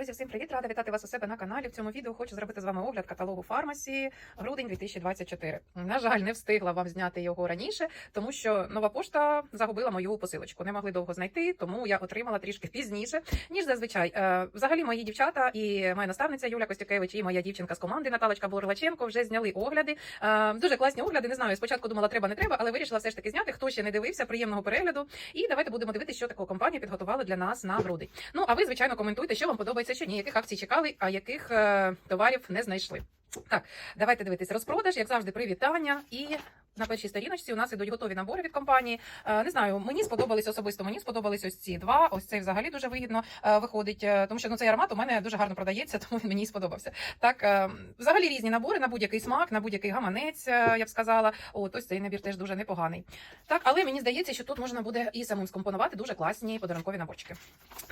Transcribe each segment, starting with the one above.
Друзі, всім привіт! Рада вітати вас у себе на каналі. В цьому відео хочу зробити з вами огляд каталогу фармасі грудень 2024. На жаль, не встигла вам зняти його раніше, тому що нова пошта загубила мою посилочку. Не могли довго знайти, тому я отримала трішки пізніше, ніж зазвичай. Е, Взагалі, мої дівчата і моя наставниця Юля Костюкевич, і моя дівчинка з команди Наталочка Бурлаченко вже зняли огляди. Е, Дуже класні огляди. Не знаю. Спочатку думала, треба, не треба, але вирішила все ж таки зняти. Хто ще не дивився, приємного перегляду. І давайте будемо дивитися, що таку компанія підготувала для нас на грудень. Ну а ви, звичайно, коментуйте, що вам подобається, що ні, яких акцій чекали, а яких е, товарів не знайшли. Так, давайте дивитись розпродаж, як завжди, привітання. І на першій сторіночці у нас ідуть готові набори від компанії. Е, не знаю, мені сподобались особисто. Мені сподобались ось ці два. Ось цей взагалі дуже вигідно е, виходить, е, тому що ну цей аромат у мене дуже гарно продається, тому він мені сподобався. Так, взагалі різні набори на будь-який смак, на будь-який гаманець, я б сказала. От ось цей набір теж дуже непоганий. Так, але мені здається, що тут можна буде і самим скомпонувати дуже класні подарункові наборчики.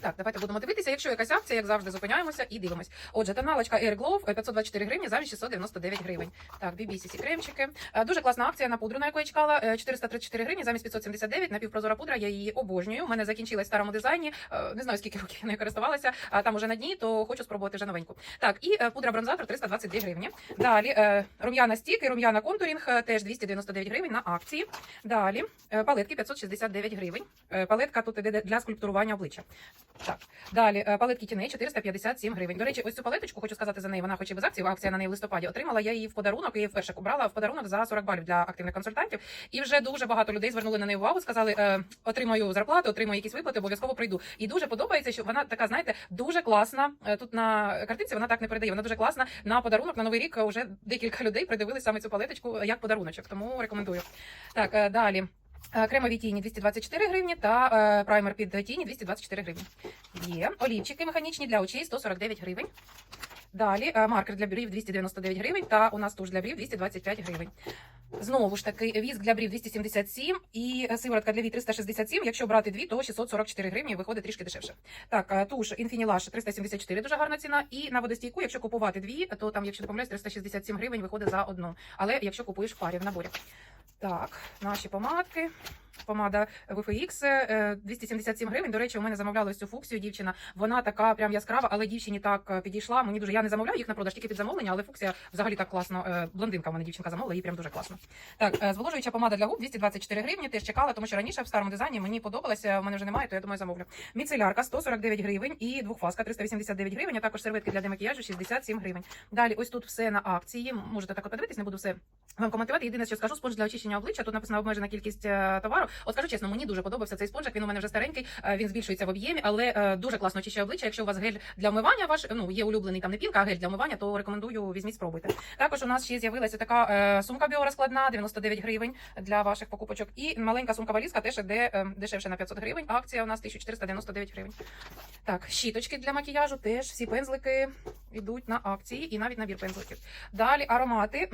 Так, давайте будемо дивитися. Якщо якась акція, як завжди, зупиняємося і дивимось. Отже, тоналочка Air Glow е, 524 гривні замість 699 гривень. Так, BBCC кремчики. Дуже класна акція на пудру, на яку я чекала. Е, 434 гривні замість 579. Напівпрозора пудра. Я її обожнюю. У мене закінчилась в старому дизайні. Е, Не знаю, скільки років я нею користувалася, а там уже на дні, то хочу спробувати вже новеньку. Так, і е, пудра бронзатор 322 гривні. Далі е, рум'яна стік і рум'яна контурінг е, теж 299 гривень на акції. Далі е, палетки 569 гривень. Е, Палетка тут іде для скульптурування обличчя. Так, далі е, палетки тіней 457 гривень. До речі, ось цю палеточку хочу сказати за неї. Вона хоч і без акції, акція на неї в листопаді. Отримала я її в подарунок. і вперше брала в подарунок за 40 балів для активних консультантів. І вже дуже багато людей звернули на неї увагу. Сказали, е, отримаю зарплату, отримаю якісь виплати, обов'язково прийду. І дуже подобається, що вона така, знаєте, дуже класна. Е, Тут на картинці вона так не передає. Вона дуже класна на подарунок на новий рік. Вже декілька людей придивили саме цю палеточку як подаруночок. Тому рекомендую. Так, е, далі. Е, Кремові тіні 224 гривні та е, праймер під тіні 224 гривні. Є олівчики механічні для очей 149 гривень. Далі е, маркер для брів 299 гривень та у нас туш для брів 225 гривень. Знову ж таки, віск для брів 277 і е, сиворотка для вій 367. Якщо брати дві, то 644 гривні виходить трішки дешевше. Так, е, туш Infinilage 374, дуже гарна ціна. І на водостійку, якщо купувати дві, то там, якщо не помиляюсь, 367 гривень виходить за одну. Але якщо купуєш в парі в наборі. Так, наші помадки. Помада е, 277 гривень. До речі, у мене замовляла цю фуксію дівчина. Вона така прям яскрава, але дівчині так е, підійшла. Мені дуже я не замовляю їх на продаж, тільки під замовлення, але фуксія взагалі так класно. Е, Блондинка у мене дівчинка замовила, їй прям дуже класно. Так, зволожуюча помада для губ 224 гривні. Теж чекала, тому що раніше в старому дизайні мені подобалося. У мене вже немає, то я думаю, замовлю. Міцелярка 149 гривень і двохфаска 389 гривень. А також серветки для демакіяжу 67 гривень. Далі, ось тут все на акції. Можете так подивитись, не буду все вам коментувати. Єдине, що скажу, спонж для очищення обличчя. Тут написано обмежена кількість е, товару. От скажу чесно, мені дуже подобався цей спонжик. Він у мене вже старенький, е, він збільшується в об'ємі, але е, дуже класно очищує обличчя. Якщо у вас гель для вмивання, ваш ну є улюблений там не пінка, а гель для вмивання, то рекомендую візьміть, спробуйте. Також у нас ще з'явилася така е, сумка біорозкладна, 99 гривень для ваших покупочок. І маленька сумка валізка теж іде дешевше на 500 гривень. Акція у нас 1499 гривень. Так, щіточки для макіяжу теж всі пензлики йдуть на акції і навіть набір пензликів. Далі аромати.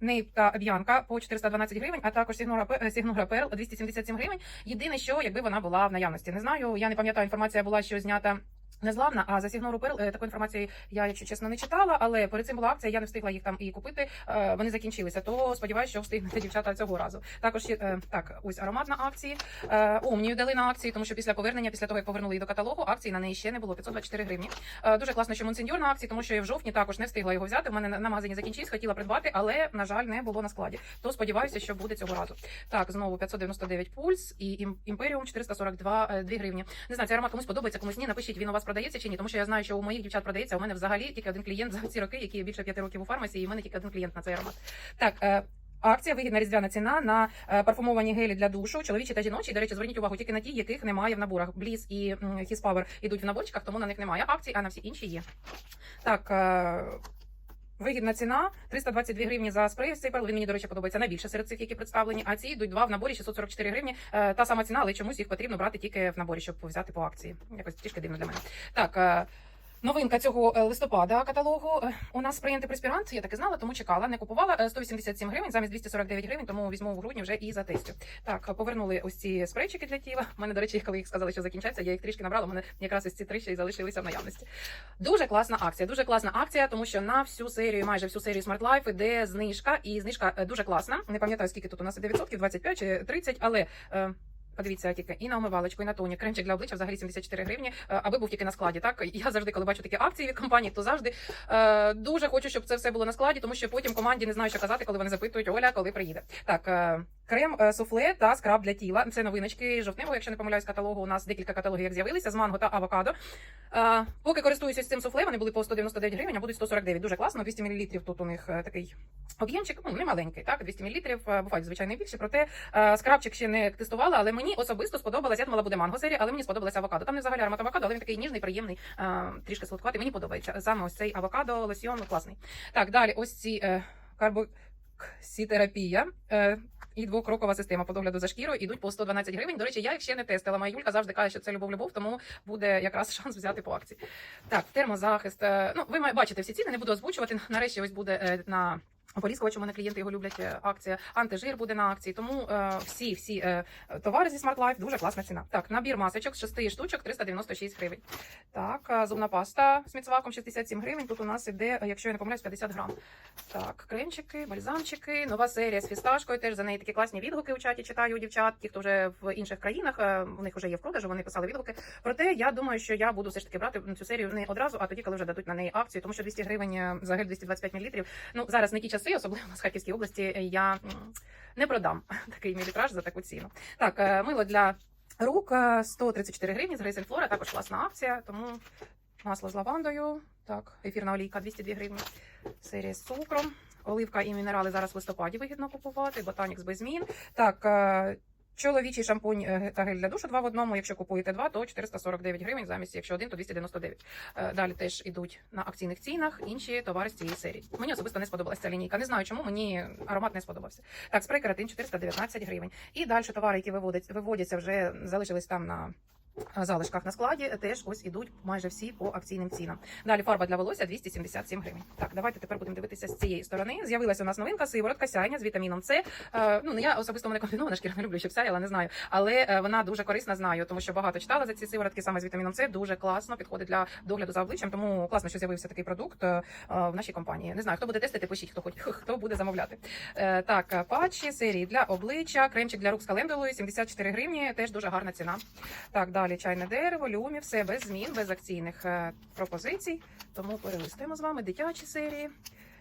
Нейп та Б'янка по 412 гривень, а також Сігнура, Пе- е, Сігнура Перл 277 гривень. Єдине, що якби вона була в наявності. Не знаю, я не пам'ятаю, інформація була, що знята. Незламна, а за Сігнуру Перл е, такої інформації я, якщо чесно, не читала, але перед цим була акція, я не встигла їх там і купити. е, Вони закінчилися. То сподіваюся, що встигнете дівчата цього разу. Також є е, так, ось аромат на акції. Омнію дали на акції, тому що після повернення, після того як повернули її до каталогу, акції на неї ще не було 524 гривні. Дуже класно, що Монсеньор на акції, тому що я в жовтні також не встигла його взяти. У мене на магазині закінчились, хотіла придбати, але на жаль, не було на складі. То сподіваюся, що буде цього разу. Так, знову 599 пульс і імперіум 442 е, 2 гривні. Не знаю, цей аромат комусь подобається, комусь ні. Напишіть, він у вас продається чи ні, тому що я знаю, що у моїх дівчат продається. У мене взагалі тільки один клієнт за ці роки, які більше п'яти років у фармасі, і в мене тільки один клієнт на цей аромат. Так. е, Акція вигідна різдвяна ціна на е, парфумовані гелі для душу, чоловічі та жіночі. До речі, зверніть увагу тільки на ті, яких немає в наборах. Бліз і Хіспавер йдуть в наборчиках, тому на них немає акцій, а на всі інші є. Так. Е, Вигідна ціна 322 гривні за спрей. Цей перл він мені, до речі, подобається найбільше серед цих, які представлені. А ці йдуть два в наборі 644 гривні. Е, та сама ціна, але чомусь їх потрібно брати тільки в наборі, щоб взяти по акції. Якось трішки дивно для мене. Так. Е, Новинка цього е, листопада каталогу. Е, У нас спрей антипреспірант, я так і знала, тому чекала. Не купувала Е, 187 гривень замість 249 гривень, тому візьму в грудні вже і затестю. Так, повернули ось ці спрейчики для тіла. У мене, до речі, коли їх сказали, що закінчаться, я їх трішки набрала. У мене якраз ось ці три ще й залишилися в наявності. Дуже класна акція. Дуже класна акція, тому що на всю серію, майже всю серію Smart Life іде знижка, і знижка е, дуже класна. Не пам'ятаю, скільки тут у нас іде відсотків, 25 чи 30, але. Подивіться тільки і на омивалочку, і на тоні. Кремчик для обличчя взагалі 74 гривні, е, аби був тільки на складі. Так я завжди, коли бачу такі акції від компанії, то завжди е, дуже хочу, щоб це все було на складі, тому що потім команді не знаю, що казати, коли вони запитують Оля, коли приїде. Так, е, крем е, суфле та скраб для тіла. Це новиночки жовтневого, якщо не помиляюсь, каталогу. У нас декілька каталогів як з'явилися з манго та авокадо. Е, поки користуюся цим суфле, вони були по 199 гривень, а будуть 149. Дуже класно. 200 мл тут у них е, такий об'ємчик, ну не маленький, так 200 мл, бувають звичайно більше. Проте скрабчик ще не тестувала, але мені особисто сподобалась. Я думала, буде манго серія, але мені сподобалася авокадо. Там не взагалі аромат авокадо, але він такий ніжний, приємний, трішки сладкуватий. Мені подобається. Саме ось цей авокадо, лосьйон класний. Так, далі, ось ці карбоксітерапія. І двокрокова система по догляду за шкірою ідуть по 112 гривень. До речі, я їх ще не тестила. Моя Юлька завжди каже, що це любов-любов, тому буде якраз шанс взяти по акції. Так, термозахист. е, Ну, ви бачите всі ціни, не буду озвучувати. Нарешті ось буде е, на Поліскувач, у мене клієнти його люблять. е, Акція антижир буде на акції. Тому е, всі всі е, товари зі Smart Life дуже класна ціна. Так, набір масочок з 6 штучок 396 гривень. Так, е, зубна паста з міцваком 67 гривень. Тут у нас іде, е, якщо я не помиляюсь, 50 грам. Так, кремчики, бальзамчики, нова серія з фісташкою. Теж за неї такі класні відгуки у чаті читаю у дівчат. Ті, хто вже в інших країнах, у них вже є в продажу, вони писали відгуки. Проте я думаю, що я буду все ж таки брати цю серію не одразу, а тоді, коли вже дадуть на неї акцію, тому що 200 гривень е, взагалі 225 мл. Ну зараз не ті часи, особливо у нас Харківській області. е, Я не продам такий мілітраж за таку ціну. Так, е, мило для рук е, 134 гривні з Грейсен Флора, також класна акція, тому масло з лавандою. Так, ефірна олійка 202 гривні. Серія з цукром. Оливка і мінерали зараз в листопаді вигідно купувати. Ботанікс без змін. Так, е, чоловічий шампунь е, та гель для душу два в одному. Якщо купуєте два, то 449 гривень. Замість якщо один, то 299. Е, Далі теж ідуть на акційних цінах інші товари з цієї серії. Мені особисто не сподобалася ця лінійка. Не знаю, чому мені аромат не сподобався. Так, спрей кератин 419 гривень. І далі товари, які виводять, виводяться, вже залишились там на. Залишках на складі теж ось ідуть майже всі по акційним цінам. Далі фарба для волосся 277 гривень. Так, давайте тепер будемо дивитися з цієї сторони. З'явилася у нас новинка сиворотка сяйня з вітаміном С. Е, ну не я особисто мене комбінована шкіра не люблю, щоб сяяла, не знаю. Але е, вона дуже корисна, знаю, тому що багато читала за ці сиворотки саме з вітаміном С. Дуже класно підходить для догляду за обличчям. Тому класно, що з'явився такий продукт е, в нашій компанії. Не знаю, хто буде тестити, пишіть, хто хоч хто буде замовляти. Так, патчі серії для обличчя, кремчик для рук з календулою 74 гривні. Теж дуже гарна ціна. Так, далі чайне дерево, люмі, все без змін, без акційних е, пропозицій. Тому перелистуємо з вами дитячі серії,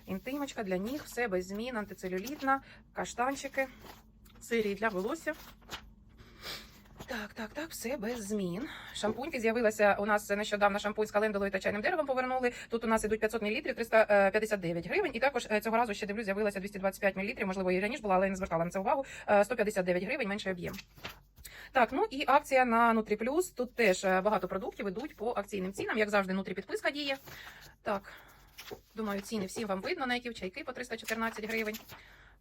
інтимочка для ніг, все без змін, антицелюлітна, каштанчики, серії для волосся. Так, так, так, все без змін. Шампуньки з'явилася у нас нещодавно шампунь з календулою та чайним деревом повернули. Тут у нас ідуть 500 мл, 359 гривень. І також е, цього разу ще дивлюсь, з'явилася 225 мл, можливо, і раніше була, але я не звертала на це увагу. Е, 159 гривень, менший об'єм. Так, ну і акція на Нутрі Плюс. Тут теж е, багато продуктів ідуть по акційним цінам. Як завжди, Нутрі підписка діє. Так, думаю, ціни всім вам видно, на які чайки по 314 гривень.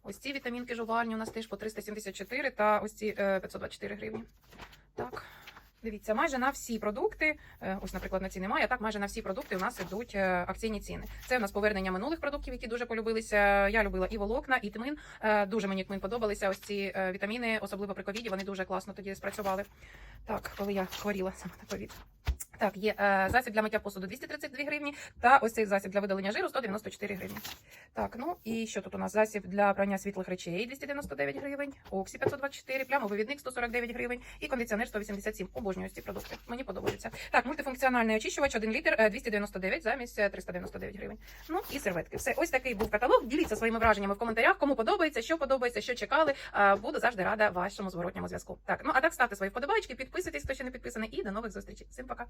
Ось ці вітамінки жувальні у нас теж по 374 та ось ці е, 524 гривні. Так. Дивіться, майже на всі продукти, е, ось, наприклад, на ці немає, а так майже на всі продукти у нас ідуть е, акційні ціни. Це у нас повернення минулих продуктів, які дуже полюбилися. Я любила і волокна, і тмин. Е, Дуже мені тмин подобалися. Ось ці вітаміни, особливо при ковіді, вони дуже класно тоді спрацювали. Так, коли я хворіла саме на ковід. Так, є е, засіб для миття посуду 232 гривні, та ось цей засіб для видалення жиру 194 гривні. Так, ну і що тут у нас? Засіб для прання світлих речей 299 гривень, Оксі 524, плямовий відник 149 гривень і кондиціонер 187. Обожнюю ці продукти. Мені подобаються. Так, мультифункціональний очищувач 1 літр е, 299 замість е, 399 гривень. Ну і серветки. Все, ось такий був каталог. Діліться своїми враженнями в коментарях. Кому подобається, що подобається, що чекали. Е, Буду завжди рада вашому зворотньому зв'язку. Так, ну а так ставте свої вподобайки, підписуйтесь, хто ще не підписаний, і до нових зустрічей. Всім пока.